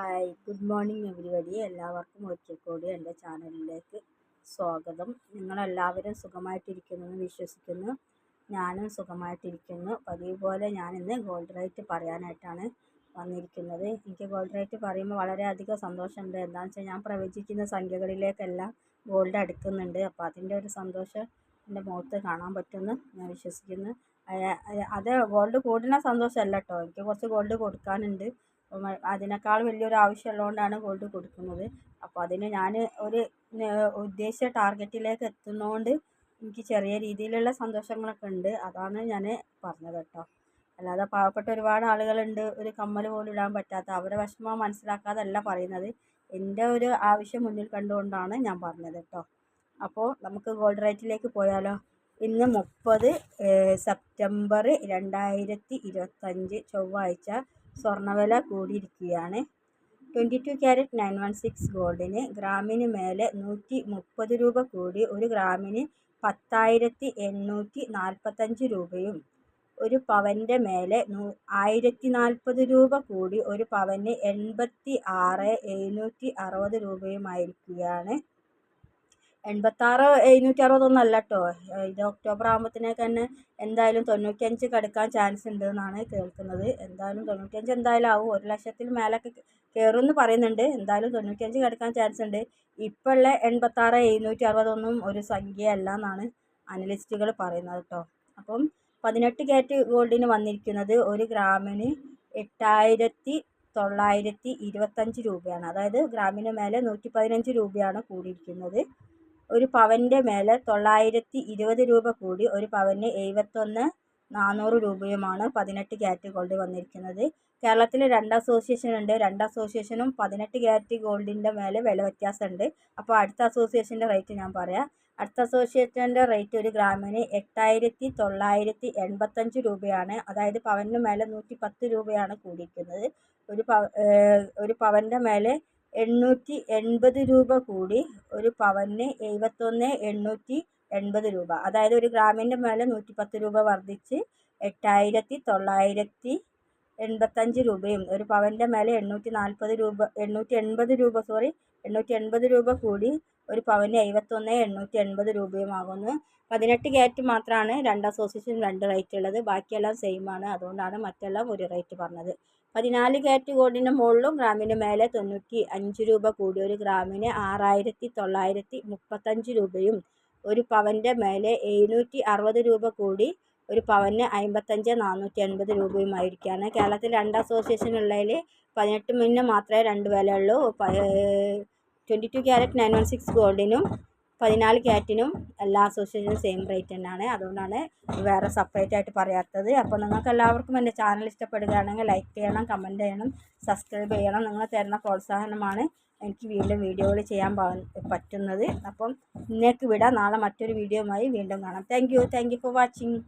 Hi good morning everybody എല്ലാവർക്കും ഒരിക്കൽ എന്റെ ചാനലിലേക്ക് സ്വാഗതം. നിങ്ങളെല്ലാവരും സുഖമായിട്ടിരിക്കുന്നു വിശ്വസിക്കുന്നു. ഞാനും സുഖമായിട്ടിരിക്കുന്നു. പതിവ് പോലെ ഞാനിന്ന് ഗോൾഡ് റേറ്റ് പറയാനായിട്ടാണ് വന്നിരിക്കുന്നത്. എനിക്ക് ഗോൾഡ് റേറ്റ് പറയുമ്പോൾ വളരെയധികം സന്തോഷമുണ്ട്. എന്താണെന്ന് വെച്ചാൽ ഞാൻ പ്രവചിക്കുന്ന സംഖ്യകളിലേക്കെല്ലാം ഗോൾഡ് അടുക്കുന്നുണ്ട്. അപ്പോൾ അതിന്റെ ഒരു സന്തോഷം എന്റെ മുഖത്ത് കാണാൻ പറ്റുമെന്ന് ഞാൻ വിശ്വസിക്കുന്നു. അത് ഗോൾഡ് കൂടുന്ന സന്തോഷമല്ല കേട്ടോ. എനിക്ക് കുറച്ച് ഗോൾഡ് കൊടുക്കാനുണ്ട്. അതിനേക്കാൾ വലിയൊരു ആവശ്യമുള്ളതുകൊണ്ടാണ് ഗോൾഡ് കൊടുക്കുന്നത്. അപ്പോൾ അതിന് ഞാൻ ഒരു ഉദ്ദേശിച്ച ടാർഗറ്റിലേക്ക് എത്തുന്നതുകൊണ്ട് എനിക്ക് ചെറിയ രീതിയിലുള്ള സന്തോഷങ്ങളൊക്കെ ഉണ്ട്. അതാണ് ഞാൻ പറഞ്ഞത് കേട്ടോ. അല്ലാതെ പാവപ്പെട്ട ഒരുപാട് ആളുകളുണ്ട് ഒരു കമ്മൽ പോലും ഇടാൻ പറ്റാത്ത അവരെ വിഷമം മനസ്സിലാക്കാതല്ല പറയുന്നത്. എന്റെ ഒരു ആവശ്യം മുന്നിൽ കണ്ടുകൊണ്ടാണ് ഞാൻ പറഞ്ഞത് കേട്ടോ. അപ്പോൾ നമുക്ക് ഗോൾഡ് റേറ്റിലേക്ക് പോയാലോ? ഇന്ന് മുപ്പത് സെപ്റ്റംബർ രണ്ടായിരത്തി ഇരുപത്തഞ്ച് ചൊവ്വാഴ്ച സ്വർണവില കൂടിയിരിക്കുകയാണ്. Twenty two carat nine one six ഗോൾഡിന് ഗ്രാമിന് മേലെ നൂറ്റി മുപ്പത് രൂപ കൂടി ഒരു ഗ്രാമിന് പത്തായിരത്തി എണ്ണൂറ്റി നാൽപ്പത്തഞ്ച് രൂപയും ഒരു പവന്റെ മേലെ ആയിരത്തി നാൽപ്പത് രൂപ കൂടി ഒരു പവന് എൺപത്തി ആറ് എഴുന്നൂറ്റി അറുപത് രൂപയുമായിരിക്കുകയാണ്. എൺപത്താറ് എഴുന്നൂറ്റി അറുപതൊന്നും അല്ല കേട്ടോ ഇത് ഒക്ടോബർ ആകുമ്പോഴത്തേക്ക് തന്നെ എന്തായാലും തൊണ്ണൂറ്റഞ്ച് കടക്കാൻ ചാൻസ് ഉണ്ട് എന്നാണ് കേൾക്കുന്നത്. എന്തായാലും തൊണ്ണൂറ്റഞ്ച് എന്തായാലും ആവും. ഒരു ലക്ഷത്തിൽ മേലൊക്കെ കയറും എന്ന് പറയുന്നുണ്ട്. എന്തായാലും തൊണ്ണൂറ്റഞ്ച് കടക്കാൻ ചാൻസ് ഉണ്ട്. ഇപ്പോൾ ഉള്ള എൺപത്താറ് എഴുന്നൂറ്റി അറുപതൊന്നും ഒരു സംഖ്യയല്ല എന്നാണ് അനലിസ്റ്റുകൾ പറയുന്നത് കേട്ടോ അപ്പം പതിനെട്ട് കാറ്റ് ഗോൾഡിന് വന്നിരിക്കുന്നത് ഒരു ഗ്രാമിന് എട്ടായിരത്തി തൊള്ളായിരത്തി ഇരുപത്തഞ്ച് രൂപയാണ്. അതായത് ഗ്രാമിന് മേലെ നൂറ്റി പതിനഞ്ച് രൂപയാണ് കൂടിയിരിക്കുന്നത്. ഒരു പവന്റെ മേലെ തൊള്ളായിരത്തി ഇരുപത് രൂപ കൂടി ഒരു പവന് എഴുപത്തൊന്ന് നാനൂറ് രൂപയുമാണ് പതിനെട്ട് ക്യാരറ്റ് ഗോൾഡ് വന്നിരിക്കുന്നത്. കേരളത്തിൽ രണ്ട് അസോസിയേഷൻ ഉണ്ട്. രണ്ട് അസോസിയേഷനും പതിനെട്ട് ക്യാരറ്റ് ഗോൾഡിന്റെ മേലെ വില വ്യത്യാസമുണ്ട്. അപ്പോൾ അടുത്ത അസോസിയേഷന്റെ റേറ്റ് ഞാൻ പറയാം. അടുത്ത അസോസിയേഷന്റെ റേറ്റ് ഒരു ഗ്രാമിന് എട്ടായിരത്തി തൊള്ളായിരത്തി എൺപത്തഞ്ച് രൂപയാണ്. അതായത് പവന് മേലെ നൂറ്റി പത്ത് രൂപയാണ് കൂടിയിരിക്കുന്നത്. ഒരു പവ ഒരു പവന്റെ മേലെ എണ്ണൂറ്റി എൺപത് രൂപ കൂടി ഒരു പവന് എഴുപത്തൊന്ന് എണ്ണൂറ്റി എൺപത് രൂപ. അതായത് ഒരു ഗ്രാമിന്റെ മേലെ നൂറ്റിപ്പത്ത് രൂപ വർദ്ധിച്ച് എട്ടായിരത്തി തൊള്ളായിരത്തി എൺപത്തഞ്ച് രൂപയും ഒരു പവന്റെ മേലെ എണ്ണൂറ്റി നാൽപ്പത് രൂപ എണ്ണൂറ്റി എൺപത് രൂപ സോറി എണ്ണൂറ്റി എൺപത് രൂപ കൂടി ഒരു പവന് എഴുപത്തൊന്ന് എണ്ണൂറ്റി എൺപത് രൂപയുമാകുന്നു പതിനെട്ട് ക്യാരറ്റ് മാത്രമാണ് രണ്ട് അസോസിയേഷൻ രണ്ട് റേറ്റ് ഉള്ളത്. ബാക്കിയെല്ലാം സെയിം ആണ്. അതുകൊണ്ടാണ് മറ്റെല്ലാം ഒരു റേറ്റ് പറഞ്ഞത്. പതിനാല് ഗോൾഡിന്റെ മുകളിലും ഗ്രാമിന് മേലെ തൊണ്ണൂറ്റി അഞ്ച് രൂപ കൂടി. ഒരു ഗ്രാമിന് ആറായിരത്തി തൊള്ളായിരത്തി മുപ്പത്തഞ്ച് രൂപയും ഒരു പവന്റെ മേലെ എഴുന്നൂറ്റി അറുപത് രൂപ കൂടി ഒരു പവന് അമ്പത്തഞ്ച് നാനൂറ്റി അൻപത് രൂപയുമായിരിക്കുകയാണ് കേരളത്തിൽ രണ്ട് അസോസിയേഷൻ ഉള്ളതിൽ പതിനെട്ട് മുന്നേ മാത്രമേ രണ്ട് വിലയുള്ളൂ. Twenty two carat nine one six ഗോൾഡിനും പതിനാല് ക്യാറ്റിനും എല്ലാ അസോസിയേഷനും സെയിം റേറ്റ് തന്നെയാണ്. അതുകൊണ്ടാണ് വേറെ സെപ്പറേറ്റ് ആയിട്ട് പറയാത്തത്. അപ്പോൾ നിങ്ങൾക്ക് എല്ലാവർക്കും എന്റെ ചാനൽ ഇഷ്ടപ്പെടുകയാണെങ്കിൽ ലൈക്ക് ചെയ്യണം കമന്റ് ചെയ്യണം സബ്സ്ക്രൈബ് ചെയ്യണം. നിങ്ങൾ തരുന്ന പ്രോത്സാഹനമാണ് എനിക്ക് വീണ്ടും വീഡിയോകൾ ചെയ്യാൻ പറ്റുന്നത്. അപ്പം ഇന്നേക്ക് വിടാം. നാളെ മറ്റൊരു വീഡിയോയുമായി വീണ്ടും കാണാം. Thank you thank you for watching